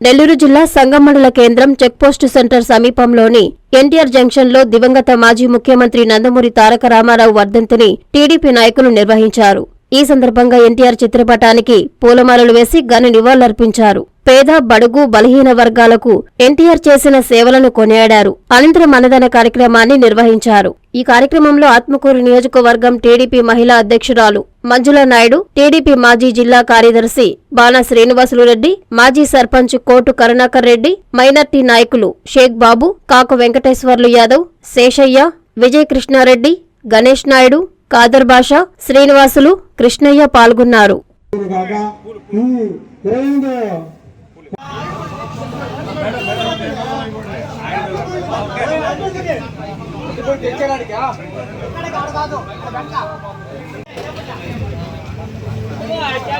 నెల్లూరు జిల్లా సంగమండల కేంద్రం checkpost centre సమీపంలోని ఎన్టీఆర్ జంక్షన్లో దివంగత మాజీ ముఖ్యమంత్రి నందమూరి తారక రామారావు వర్ధంతిని టీడీపీ నాయకులు నిర్వహించారు. ఈ సందర్భంగా ఎన్టీఆర్ చిత్రపటానికి పూలమాలలు వేసి ఘన నివాళులర్పించారు. పేద బడుగు బలహీన వర్గాలకు ఎన్టీఆర్ చేసిన సేవలను కొనియాడారు. అనంతరం అన్నదాన కార్యక్రమాన్ని నిర్వహించారు. ఈ కార్యక్రమంలో ఆత్మకూరు నియోజకవర్గం టీడీపీ మహిళా అధ్యక్షురాలు మంజుల నాయుడు టీడీపీ మాజీ జిల్లా కార్యదర్శి బాణ శ్రీనివాసులు రెడ్డి మాజీ సర్పంచ్ కోటు కరుణాకర్ రెడ్డి మైనార్టీ నాయకులు షేక్ బాబు కాకు వెంకటేశ్వర్లు యాదవ్ శేషయ్య విజయ్ కృష్ణారెడ్డి గణేష్ నాయుడు కాదర్ బాషా శ్రీనివాసులు కృష్ణయ్య పాల్గొన్నారు. కాగా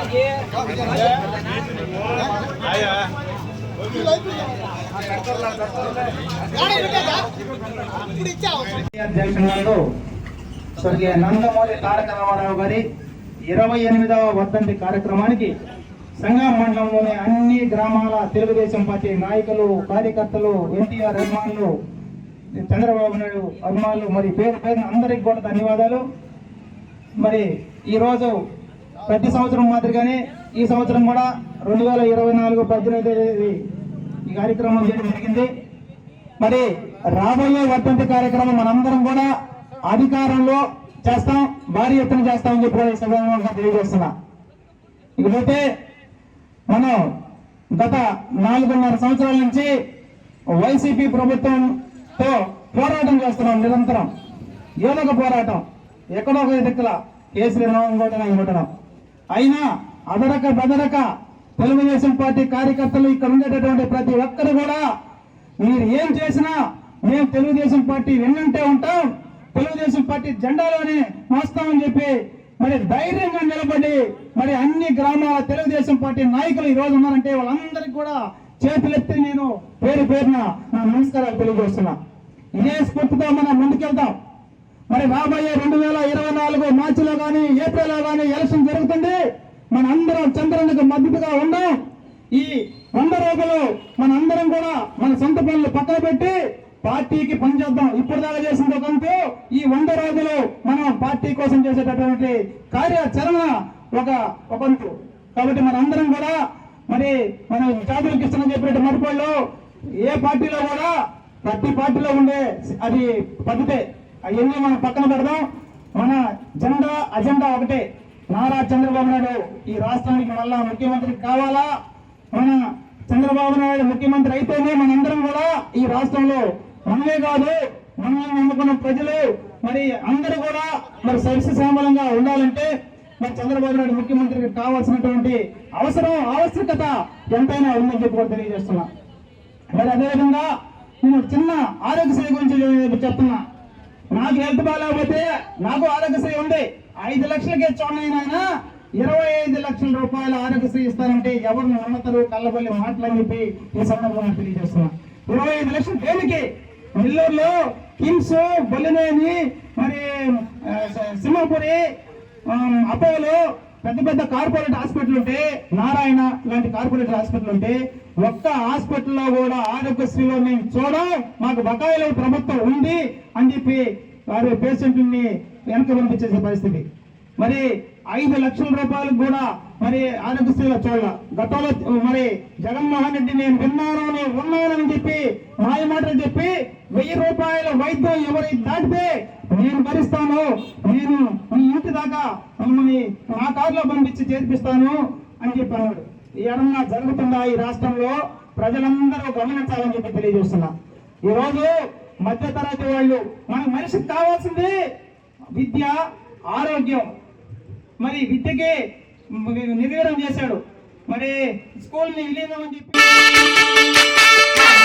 ఈ స్వర్గీయ నందమూరి తారక రామారావు గారి ఇరవై ఎనిమిదవ వర్ధంతి కార్యక్రమానికి సంగం మండలంలోని అన్ని గ్రామాల తెలుగుదేశం పార్టీ నాయకులు కార్యకర్తలు ఎన్టీఆర్ అభిమానులు చంద్రబాబు నాయుడు అభిమానులు మరి పేరు పేరున అందరికి కూడా ధన్యవాదాలు. మరి ఈరోజు ప్రతి సంవత్సరం మాదిరిగానే ఈ సంవత్సరం కూడా రెండు వేల ఇరవై నాలుగు పద్దెనిమిది తేదీ ఈ కార్యక్రమం చేయడం జరిగింది. మరి రాబోయే వర్ధంతి కార్యక్రమం మనందరం కూడా అధికారంలో చేస్తాం భారీ ఎత్తున చేస్తామని చెప్పి కూడా ఈ సందర్భంగా తెలియజేస్తున్నా. ఇకపోతే మనం గత నాలుగున్నర సంవత్సరాల నుంచి వైసీపీ ప్రభుత్వం తో పోరాటం చేస్తున్నాం నిరంతరం. ఏదో ఒక పోరాటం. ఎక్కడో ఒక దిక్కుల కేసులు ఇంకోటనా ఇంకోటనా అయినా అదరక బదరక తెలుగుదేశం పార్టీ కార్యకర్తలు ఇక్కడ ఉండేటటువంటి ప్రతి ఒక్కరు కూడా మీరు ఏం చేసినా మేము తెలుగుదేశం పార్టీ వెన్నంటే ఉంటాం. తెలుగుదేశం పార్టీ జెండాలోనే మోస్తామని చెప్పి మరి ధైర్యంగా నిలబడి మరి అన్ని గ్రామాల తెలుగుదేశం పార్టీ నాయకులు ఈ రోజు ఉన్నారంటే వాళ్ళందరికీ కూడా చేతులెత్తి నేను పేరు పేరున నా నమస్కారాలు తెలియజేస్తున్నా. ఇదే స్ఫూర్తితో మనం ముందుకెళ్తాం. మరి రాబోయే రెండు వేల ఇరవై నాలుగు మార్చిలో కానీ ఏప్రిల్లో కానీ ఎలక్షన్ జరుగుతుంది. మన అందరం చంద్రునికి మద్దతుగా ఉన్నాం ఈ వంద రోజులు మన అందరం కూడా మన సొంత పనులు పక్కన పెట్టి పార్టీకి పనిచేద్దాం ఇప్పుడు దాకా చేసింది ఒక ఈ వంద రోజులు మనం పార్టీ కోసం చేసేటటువంటి కార్యాచరణ ఒక ఒకంతు కాబట్టి మన అందరం కూడా మరి మనం జాతులకు ఇష్టం చెప్పినట్టు మరిపోళ్ళు ఏ పార్టీలో కూడా ప్రతి పార్టీలో ఉండే అది పద్ధతే. అవన్నీ మనం పక్కన పెడదాం. మన జెండా అజెండా ఒకటే. నారా చంద్రబాబు నాయుడు ఈ రాష్ట్రానికి మళ్ళా ముఖ్యమంత్రి కావాలా? మన చంద్రబాబు నాయుడు ముఖ్యమంత్రి అయితేనే మనందరం కూడా ఈ రాష్ట్రంలో మనమే కాదు మనల్ని నమ్ముకున్న ప్రజలు మరి అందరూ కూడా మరి సస్యశ్యామలంగా ఉండాలంటే మరి చంద్రబాబు నాయుడు ముఖ్యమంత్రికి కావాల్సినటువంటి అవసరం ఆవశ్యకత ఎంతైనా ఉందని చెప్పి కూడా తెలియజేస్తున్నా. మరి అదేవిధంగా నేను చిన్న ఆరోగ్యశ్రీ గురించి చెప్తున్నా. నాకు హెల్త్ బాగాలేకపోతే నాకు ఆరోగ్యశ్రీ ఉంది. ఐదు లక్షలకి చూడండి ఆయన ఇరవై ఐదు లక్షల రూపాయల ఆరోగ్యశ్రీ ఇస్తారంటే ఎవరిని నమ్మతారు? కళ్ళబల్లి మాటలని చెప్పి ఈ సందర్భంగా తెలియజేస్తున్నా. ఇరవై ఐదు లక్షలు దేనికి? నెల్లూరులో కిమ్స్ బొల్లినేని మరి సింహపురి అపోలో పెద్ద పెద్ద కార్పొరేట్ హాస్పిటల్ ఉంటే నారాయణ లాంటి కార్పొరేట్ హాస్పిటల్ ఉంటే ఒక్క హాస్పిటల్లో కూడా ఆరోగ్యశ్రీలో మేము చూడం మాకు బకాయిల ప్రభుత్వం ఉంది అని చెప్పి వారి పేషెంట్ని వెనక పంపించేసే పరిస్థితి. మరి ఐదు లక్షల రూపాయలకు కూడా మరి ఆరోగ్యశ్రీలో చూడాల. గతంలో మరి జగన్మోహన్ రెడ్డి నేను విన్నాను నేను ఉన్నానని చెప్పి మాయ మాటలు చెప్పి వెయ్యి రూపాయల వైద్యం ఎవరి దాటితే భరిస్తాను నేను మీ ఇంటి దాకా మిమ్మల్ని నా కారులో పంపించి చేర్పిస్తాను అని చెప్పన్నాడు ఏమన్నా జరుగుతుందా ఈ రాష్ట్రంలో? ప్రజలందరూ గమనించాలని చెప్పి తెలియజేస్తున్నా. ఈ రోజు మధ్యతరగతి వాళ్ళు మనకు మనిషికి కావాల్సింది విద్య ఆరోగ్యం. మరి విద్యకి నిర్వీర్యం చేశాడు. మరి స్కూల్ని విలీనం అని చెప్పి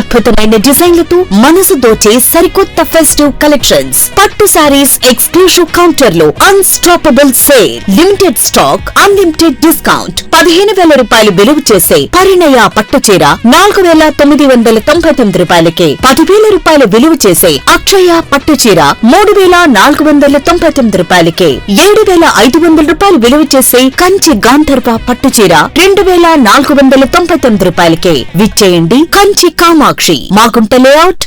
అద్భుతమైన డిజైన్లతో మనసు దోచే సరికొత్త ఫెస్టివ్ కలెక్షన్స్ పట్టు సారీస్ ఎక్స్క్లూజివ్ కౌంటర్లో unstoppable sale limited stock unlimited discount పదిహేను వేల రూపాయలు విలువ చేసే పరిణయ పట్టుచీర నాలుగు వేల తొమ్మిది వందల తొంభై తొమ్మిది రూపాయలకే పదివేల రూపాయలు విలువ చేసే అక్షయ పట్టుచీర మూడు వేల నాలుగు వందల తొంభై తొమ్మిది రూపాయలకే ఏడు వేల ఐదు వందల రూపాయలు విలువ చేసే కంచి గాంధర్వ పట్టుచీర రెండు వేల నాలుగు వందల తొంభై తొమ్మిది రూపాయలకే. విచ్చేయండి కంచి కామాక్షి. మాగుంట లేఅవుట్.